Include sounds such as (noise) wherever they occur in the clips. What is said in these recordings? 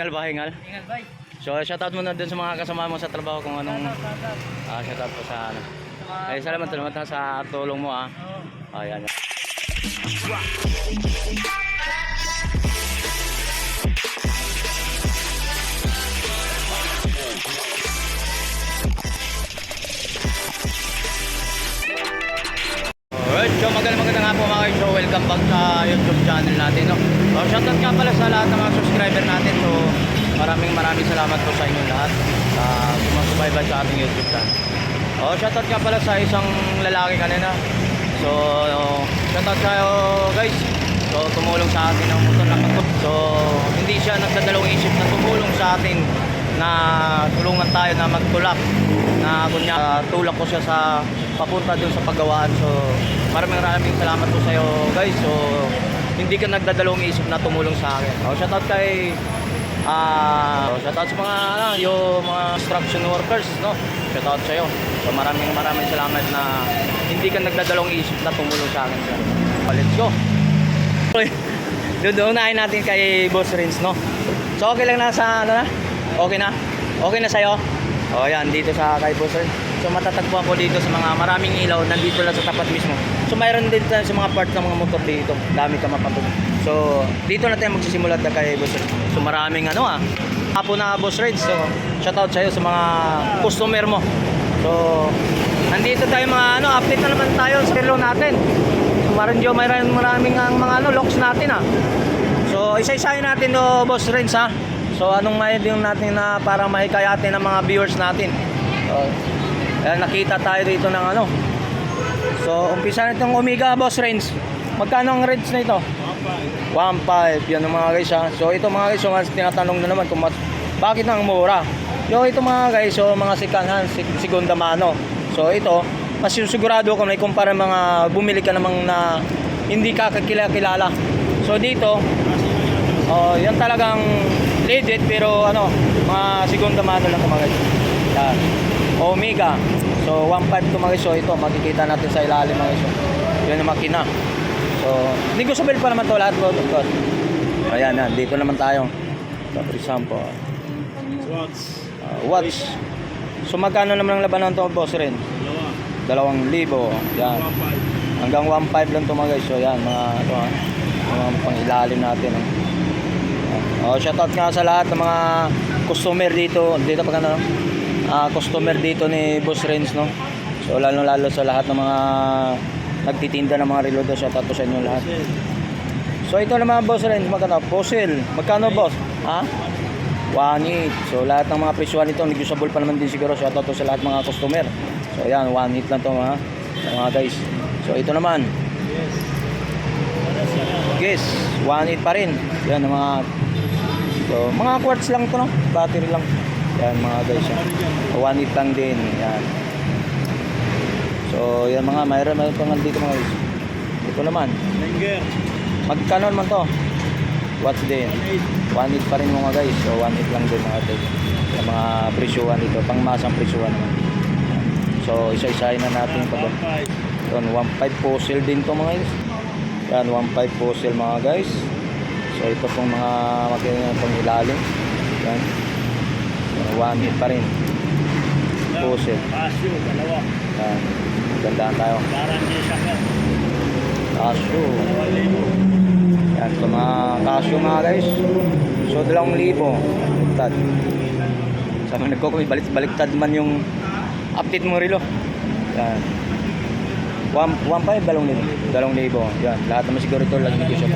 Hingal ba, hingal? Ingat, bay. So, shoutout mo na dun sa mga kasama mo sa trabaho kung anong... Shoutout, shoutout. Ah, shoutout po sa ano. Mga- Eh, salamat, salamat sa tulong mo ah. Oo. Oh, yan. Alright, so magandang magandang nga mga guys. So welcome back sa YouTube channel natin. No? So shoutout nga pala sa lahat ng mga subscriber natin. So maraming maraming salamat po sa inyo lahat sa sumasubaybay sa ating YouTube channel. Oh, shoutout nga pala sa isang lalaki kanina. So shoutout sa'yo guys. So tumulong sa atin ng motor na. So hindi siya nagdadalawang isip na tumulong sa atin na tulungan tayo na magtulak. Na kunya tulak ko siya sa papunta doon sa paggawaan. So maraming maraming salamat po sa iyo guys. So hindi ka nagdadalawang isip na tumulong sa akin. Oh, shoutout kay ah uh, shoutout sa mga ano, yung mga construction workers no? Shoutout sa iyo so maraming maraming salamat na hindi ka nagdadalawang isip na tumulong sa akin. Oh, let's go. (laughs) Doon natin kay Boss Rins, no? So, okay lang na sa, ano na? Okay na? Okay na sa'yo? O, yan, dito sa kay Rins. So, matatagpuan ko dito sa mga maraming ilaw, nandito lang sa tapat mismo. So, mayroon din tayo sa mga part ng mga motor dito. Dami ka mapatuloy. So, dito na tayo magsisimula na kay Rins. So, maraming ano ah. Apo na Boss Rins. So, shoutout sa'yo sa mga customer mo. So, nandito tayo mga ano, update na naman tayo sa relo natin. So, maraming jo, mayroon maraming ang mga ano, locks natin ah. So, isa-isahin natin do Boss Renz ha. So, anong may din natin na para mahikayatin ng mga viewers natin. So, ayan, nakita tayo dito ng ano. So, umpisa na itong Omega Boss Renz. Magkano ang Renz na ito? 1.5. Yan mga guys ha. So, ito mga guys, mas tinatanong na naman kung mas, bakit ang mura? So, ito mga guys, so, mga second hand, seg- segunda mano. So, ito, mas yung sigurado ko may kumpara mga bumili ka namang na hindi ka kakilala. So, dito, Oh, yan talagang legit pero ano, mga segunda mano lang guys. Yan. Omega. So 1.5 to mga guys. So ito makikita natin sa ilalim mga guys. Yan ang makina. So, negotiable pa naman to lahat ko. Ayan, yan. Dito naman tayo. So, for example, Watts. uh, watch. So magkano naman ang labanan to boss rin? Dalawa. Dalawang libo. Yan. 1.5. Hanggang 1.5 lang to mga guys. So yan, mga ito ha. Mga pang ilalim natin. Oh. Oh, shoutout nga sa lahat ng mga customer dito. Dito pag ano, ah, customer dito ni Boss Renz, no? So lalo lalo sa lahat ng mga nagtitinda ng mga reload, shoutout po sa inyo lahat. So ito naman Boss Renz, magkano? Fossil. Magkano boss? Ha? 1.8. So lahat ng mga presyo nito, negotiable pa naman din siguro. Shoutout to sa lahat ng mga customer. So yan, 1.8 lang to mga, mga guys. So ito naman, Yes. Yes, 1.8 pa rin. Yan ang mga So, mga quartz lang to no. Battery lang. Yan mga guys. Yan. 1.8 lang din. Yan. So, yan mga mayroon mayroon pa nga dito mga guys. Ito naman. Linger. Magkano naman to? Watts din. 1.8. 1.8 pa rin mga guys. So, 1.8 lang din mga guys. Yung mga presyuhan dito. Pangmasang presyuhan. So, isa-isahin na natin ito. 1.5. Yun, 1.5 fossil din to mga guys. Yan, 1.5 fossil mga guys. So ito pong mga makina pang ilalim. Yan. So, 1.8 pa rin. Fossil. Casio. Dalawa. Yan. Gandaan tayo. Parang di siya ka. Casio. Libo. Yan, ito mga Casio mga guys. So 2,000. Baliktad. Sa mga nagkukumin, balik, baliktad man yung update mo rilo. Yan. 1.5, 2,000. 2,000. Yan. Lahat naman siguro ito lagi negosyo.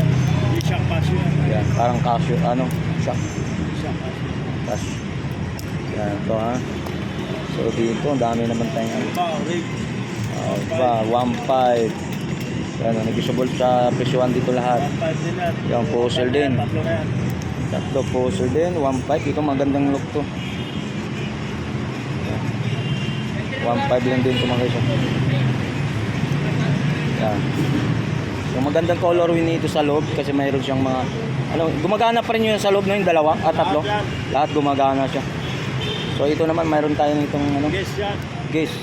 Di siya Casio. Yan, parang casio, ano, shock, Di siya Casio. cash. Yan, ito ha. So dito, ang dami naman tayong ano. Ba, rig. Uh, pa, 1.5. Yan, negotiable sa presyohan dito lahat. 1.5 din yan. Fossil din. Tatlo na yan. Tatlo fossil din, 1.5. Ito magandang look to. 1.5 lang din ito mga guys. oh. Yan. Yung magandang colorway nito sa loob kasi mayroon siyang mga ano, gumagana pa rin yun sa loob na yung dalawa at tatlo. Lahat gumagana siya. So ito naman mayroon tayo nitong ano, Guess yan. gauge.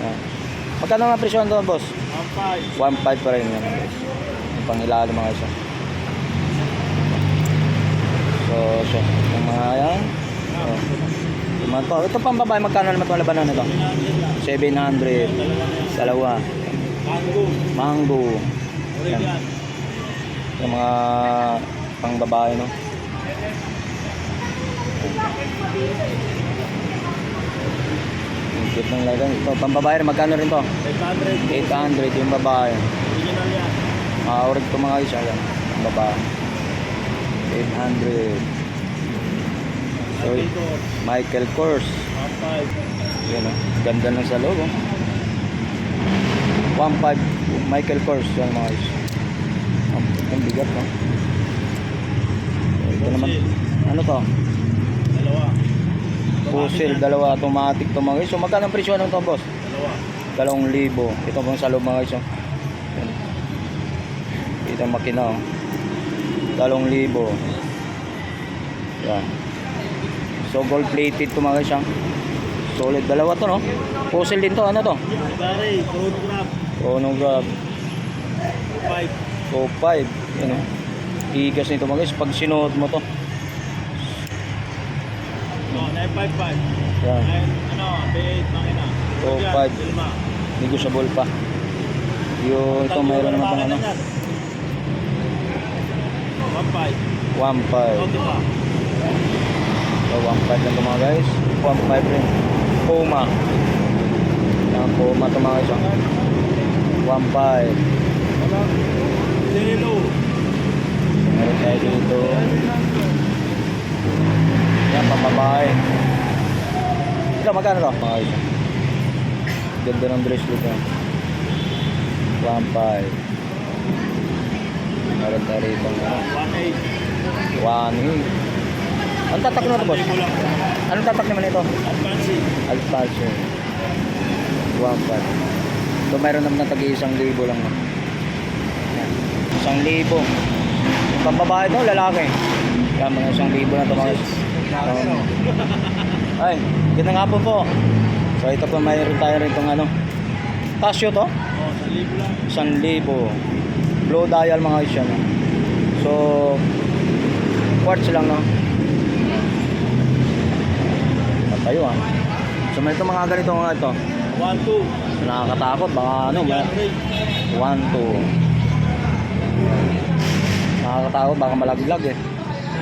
Yan. Magkano nga presyo nito, boss? 1.5. 1.5 pa rin yan. guys. Yung pangilalim mga isa. So So, so, yung mga yan. Oh. Yung mga to. Ito pang babae, magkano naman itong labanan nito? 700. Dalawa. Mango. Mango. Yung mga pang babae, no? Ang cute ng lagan. Ito, pang babae magkano rin to? 800. 800 yung babae. Original yan. Makaurag ito mga isa yan. Ang babae. 800. So. Michael Kors. 1.5. Yan o. Ganda ng sa loob. Oh. 1.5 Michael Kors yan mga is. Ang ang bigat no. So, ito naman. Ano to? Dalawa. Puzzle, dalawa automatic to mga is. So magkano ang presyo ng to boss? Dalawa. Dalawang libo. Ito pang sa loob mga is. oh. Ito ang makina oh. Dalawang libo. Yan. So gold plated to mga is. ah. Solid. Dalawa to no? Puzzle din to. Ano to? Gary. Chronograph. Chronograph. 5. So 5. Yan o. Igas nito mga guys. Pag sinuot mo to. No, 955. Yan. Nine, ano, B8 makina. Oh, Yan, five. Lima. Negotiable pa. Yung ito mayroon naman pang ano. 1.5. 1.5. Okay pa. So 1.5 lang ito mga guys. 1.5 rin. Puma. Yan Puma ito mga oh. 1.5. Zero. Meron tayo dito. Yan papabahay. Ito magkano to? Mga guys. Ganda ng bracelet yan. 1.5. Meron tayo rito. ano, 1.8. Ang tatak na ito, boss? Anong tatak naman ito? Advancing. Alpalso. One pat. So, mayroon naman na tagi isang libo lang. Yan. Isang libo. Yung pambabae ito, lalaki. Yan, mga isang libo na ito mga Um, ay, ganda nga po po. So, ito po mayroon tayo rito ano. Casio to? Oh, sa libo lang. Isang libo. Blow dial mga isya. No? So, quartz lang, no? Patayo, ah. So, may ito mga ganito mga ito. 1.2. Nakakatakot, baka ano, ba? Yan, rate. 1, 2. Nakakatakot, baka malaglag eh.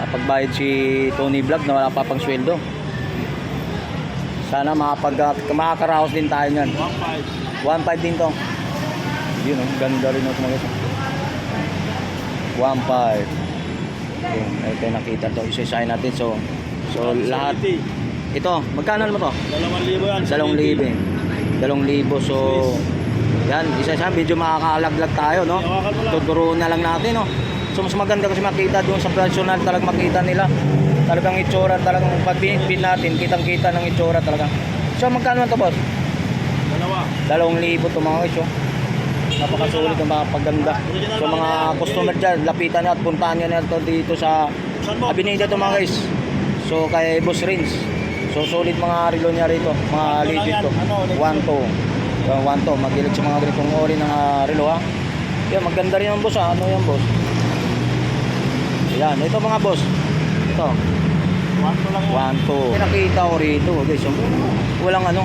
Napagbayad si Tony Vlog na wala pa pang sweldo. Sana makapag, makakaraos din tayo niyan. 1.5. 1.5 din to. Yun oh, ganda rin ito mga ito. 1.5. Yun, ito nakita to. Isa-isahin natin. So, so lahat. Ito, magkano naman to? Dalawang libo yan. Dalawang libo. eh. Dalawang libo. So, yan, isa-isa. Medyo makakaalaglag tayo, no? Tuturuan na lang natin, no? So, mas maganda kasi makita doon sa personal talagang makita nila. Talagang itsura, talagang pag binitbit natin, kitang-kita ng itsura talaga. So, magkano naman to, boss? Dalawa. Dalawang libo ito mga guys, oh. Napakasulit ng mga pagganda. So mga customer dyan, lapitan nyo at puntahan nyo na ito dito sa? Avenida ito mga guys. So kay Boss Rins. So solid mga relo niya rito, mga legit lang to. yan. Ano, legit. 1 to. So 1 to, magilig sa mga ganitong ori ng ah, relo ha. Yan, maganda rin ang boss ha. Ano yan boss? Yan, ito mga boss. Ito, 1.2 lang yan. 1 to. Pinakita ko rito guys. So, walang ano.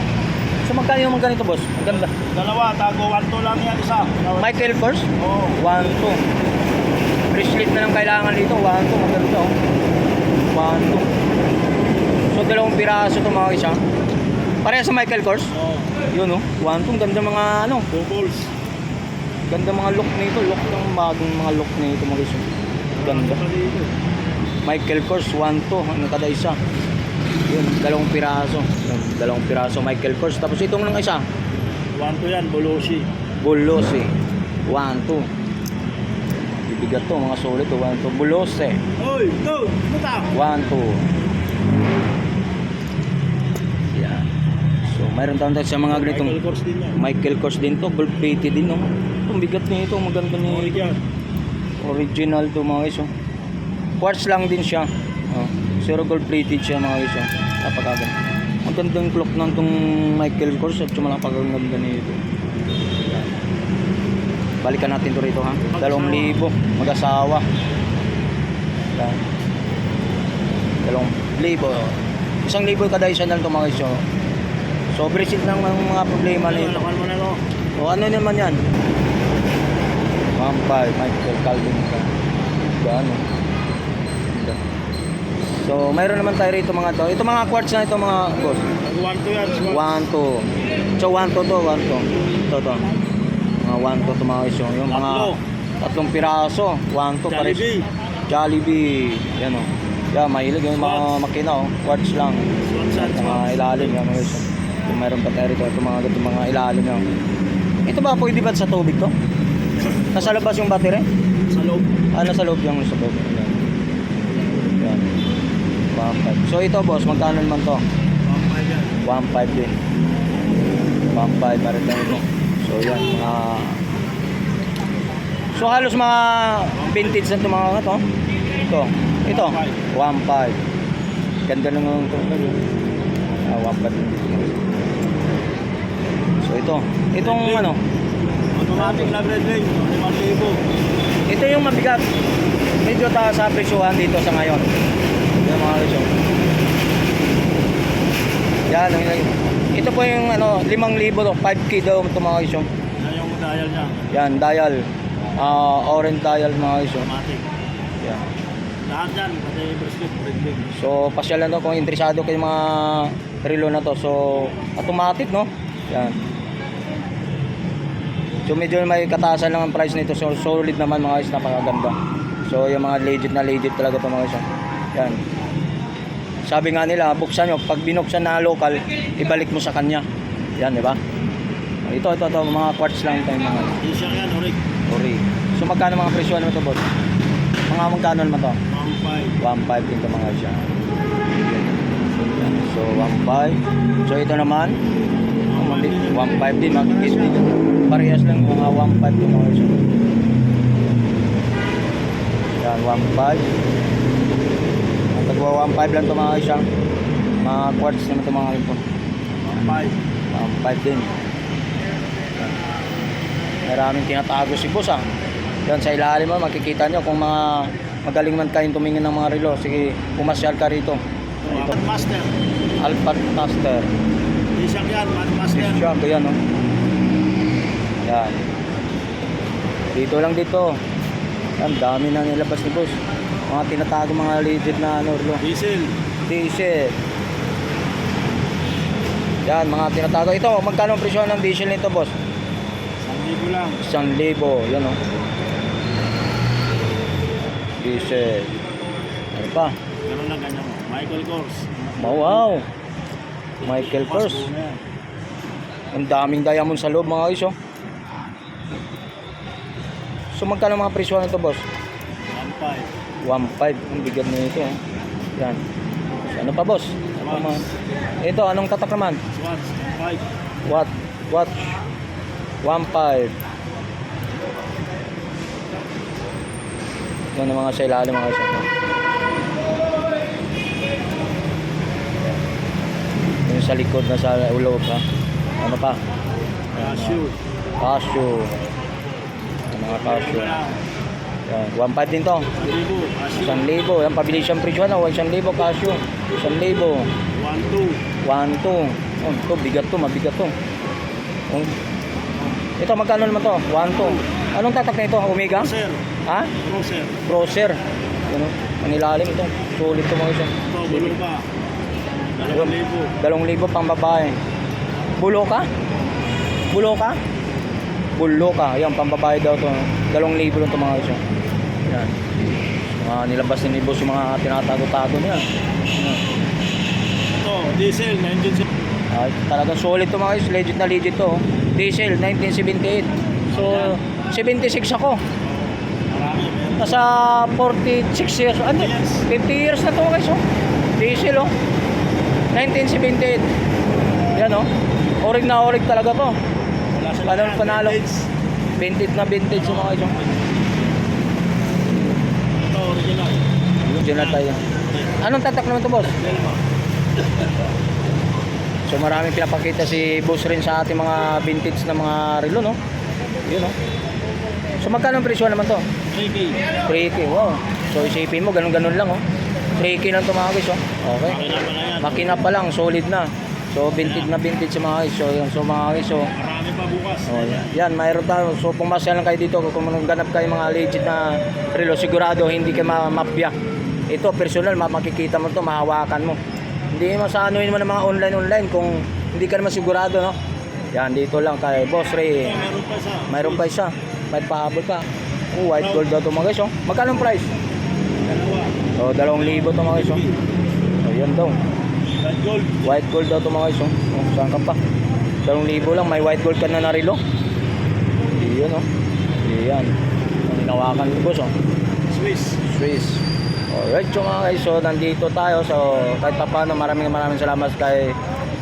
So magkano yung ganito boss? Ang ganda. Dalawa, tago 1.2 lang yan isa. Michael Kors? Oo. 1, 2. Bracelet na lang kailangan dito. 1, 2. Maganda oh. 1, 2. So, dalawang piraso ito mga isa. Pareha sa Michael Kors. Oo. Yun oh. 1, 2. Ganda mga ano. Bubbles. Ganda mga look nito. Look ng bagong mga look nito mga isa. Ganda. Dito. Michael Kors 1, 2. Ano kada isa. Yun. Dalawang piraso. Yun, dalawang piraso Michael Kors. Tapos itong ng isa. 1.2 yan, Bolosi. Bulos eh. 1, 2. Bibigat to mga solid to. 1, 2. Bulos eh. Hoy, go! Ano ta? 1, 2. Yan. So, mayroon tayong tayo sa mga ganitong Michael Kors din yan. Michael Kors din to. Gold plated din, no? Itong bigat nito. Maganda ni Oregon. Original to mga guys, oh. Quartz lang din siya. Oh. Zero gold plated siya mga guys, oh. Napakaganda. Ang gandang clock ng tong Michael Kors at sumala pagaganda nito. Balikan natin to rito ha. Dalawang libo. Mag-asawa. Yan. Dalawang libo. Isang libo kada isa lang ito mga guys. So, so brisit lang ng mga problema na Ano, ito. lakan mo na to. O ano naman yan? Mampal, Michael Calvin ka. Gaano? Ganda. So, mayroon naman tayo rito mga to. Ito mga quartz na ito mga boss. Tag 1 to yan. squad. 1, 2. So, 1, 2 to, 1, 2. Ito to. Mga 1, 2 to mga guys. Yung mga Tatlo. tatlong piraso. 1, 2 pares. Jollibee. Jollibee. Yan o. Yan, mahilig yung mga makina o. Quartz lang. Mga ilalim yan mga guys. Kung mayroon pa tayo rito. Ito mga, ito mga ilalim yan. Ito ba pwede ba sa tubig to? Nasa labas yung battery? Sa loob. Ah, nasa loob yung sa loob. Yan. Yan. 1.5. So ito boss, magkano naman to? 1.5 yan. 1.5 din. 1.5 para tayo ito. So yan, mga... So halos mga vintage na ito mga ito. Ito. Ito. 1.5. Ganda naman ito. 1.5 din dito. So ito. Itong ano, Automatic ring. 5,000. ito yung mabigat. Medyo taas sa presyuhan dito sa ngayon. Yan mga presyo. Yan. Ito po yung ano, 5,000 to, 5K daw ito mga presyo. Yan yung dial niya. Yan, dial. Ah, orange dial mga presyo. Automatic. Yan. Lahat yan. Pati red ring. So, pasyalan to kung interesado kayo mga relo na to. So, automatic, no? Yan. So, medyo may katasan lang ang price nito. So, solid naman mga guys, napakaganda. So, yung mga legit na legit talaga to mga guys. ah. Yan. Sabi nga nila, buksan nyo. Pag binuksan na local, ibalik mo sa kanya. Yan, di ba? Ito, ito, ito. Mga quartz lang yung mga T-shirt yan, Orig. ori. So, magkano mga presyo naman ito, boss? Mga magkano naman to? 1.5. 1.5 din ito mga siya. So 1.5. So ito naman 1.5 din magkikis dito. Parehas lang mga 1.5 ito mga. Yan 1.5. Ang tagwa 1.5 lang ito mga siya. Mga quartz naman ito mga ito. 1.5. 1.5 din. Maraming tinatago si boss ah. Yan sa ilalim mo makikita nyo kung mga magaling man kayong tumingin ng mga relo. Sige, pumasyal ka rito. Ito, Ito. Master. Alpha Master. T-shirt yan, Master. Ito yan, no? Yan. Dito lang dito. Yan, dami na nilabas ni boss. Mga tinatago mga legit na ano, relo. Diesel. Diesel. Yan, mga tinatago. Ito, magkano ang presyo ng diesel nito, boss? 1,000 lang. Isang libo. Yan, o. Diesel. Ano pa? Ganun lang ganyan. Michael Kors. Wow. Michael Kors. Ang daming diamond sa loob mga guys, oh. So magkano mga presyo nito, boss? 1.5. 1.5. Ang bigat na ito, oh. Yan. So, ano pa, boss? Ano mga- Ito, anong tatak naman? Swatch. 5. What? Watch. 1.5. Ito na mga sa ilalim mga guys. oh. Sa likod na sa ulo pa. Ano pa? Cashew. Cashew. Mga cashew. Yan. 1.5 din to. 1,000. Cashew. Isang libo. Yan, pabili siyang presyo na. Isang libo cashew. Isang libo. 1.2. 1, 2. Oh, ito, bigat to. Mabigat to. Oh. Ito, magkano naman to? 1, 2. Anong tatak na ito? Omega? Crosser. Ha? Crosser. Crosser. Ano? Ang ilalim ito. Sulit to mga isa. Ito, bulong pa. 2,000. Dalawang libo pang babae. Bulo ka? Bulo ka? Bulo ka. Ayan, pang babae daw to. Dalawang libo lang to mga isa. Yan. Mga nilabas ni boss yung mga tinatago-tago niya. Yan. Ito, diesel. 19 Ay, talagang solid to mga guys. Legit na legit to. oh. Diesel, 1978. So, 76 ako. Nasa 46 years. Ano? 50 years na to guys. Oh. Diesel oh. 1978. Yan oh. Orig na orig talaga to. Sa Panalo, panalo. Vintage. Na vintage yung mga oh. Ito, original. Na tayo. Anong tatak naman to boss? So maraming pinapakita si boss rin sa ating mga vintage na mga relo no. Yun oh. So magkano ang presyo naman to? 3K. 3K, wow. So isipin mo, ganun-ganun lang, oh. 3K lang ito mga guys, oh. Okay. Makina pa yan. Makina pa lang, solid na. So, vintage na vintage sa mga guys. So, yun. So, mga guys, so, Marami pa bukas. Oh, yan. yan, mayroon tayo. So, pumasya lang kayo dito. Kung ganap kayo mga legit na relo, sigurado hindi ka ma-mafia. Ito, personal, ma- makikita mo to mahawakan mo. Hindi mo sa anuin mo ng mga online-online kung hindi ka naman sigurado, no? Yan, dito lang kay Boss Ray. Ito, meron pa isa. Mayroon pa isa. May pahabol pa. Oh, white gold daw to mga guys, oh. Magkano price? So, dalawang libo to mga guys, oh. So, yan daw. White gold daw to mga guys, oh. oh saan ka pa? Dalawang libo lang, may white gold ka na narilo. Iyan, oh. Iyan. Ang hinawakan ko, boss, oh. Swiss. Swiss. Alright, so mga guys, so nandito tayo. So, kahit pa paano, maraming maraming salamat kay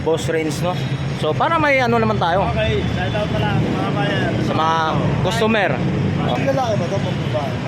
Boss Rins, no? So, para may ano naman tayo Okay, shout out pala mga bayan. sa mga customer. Ang lalaki ba ito? Babae?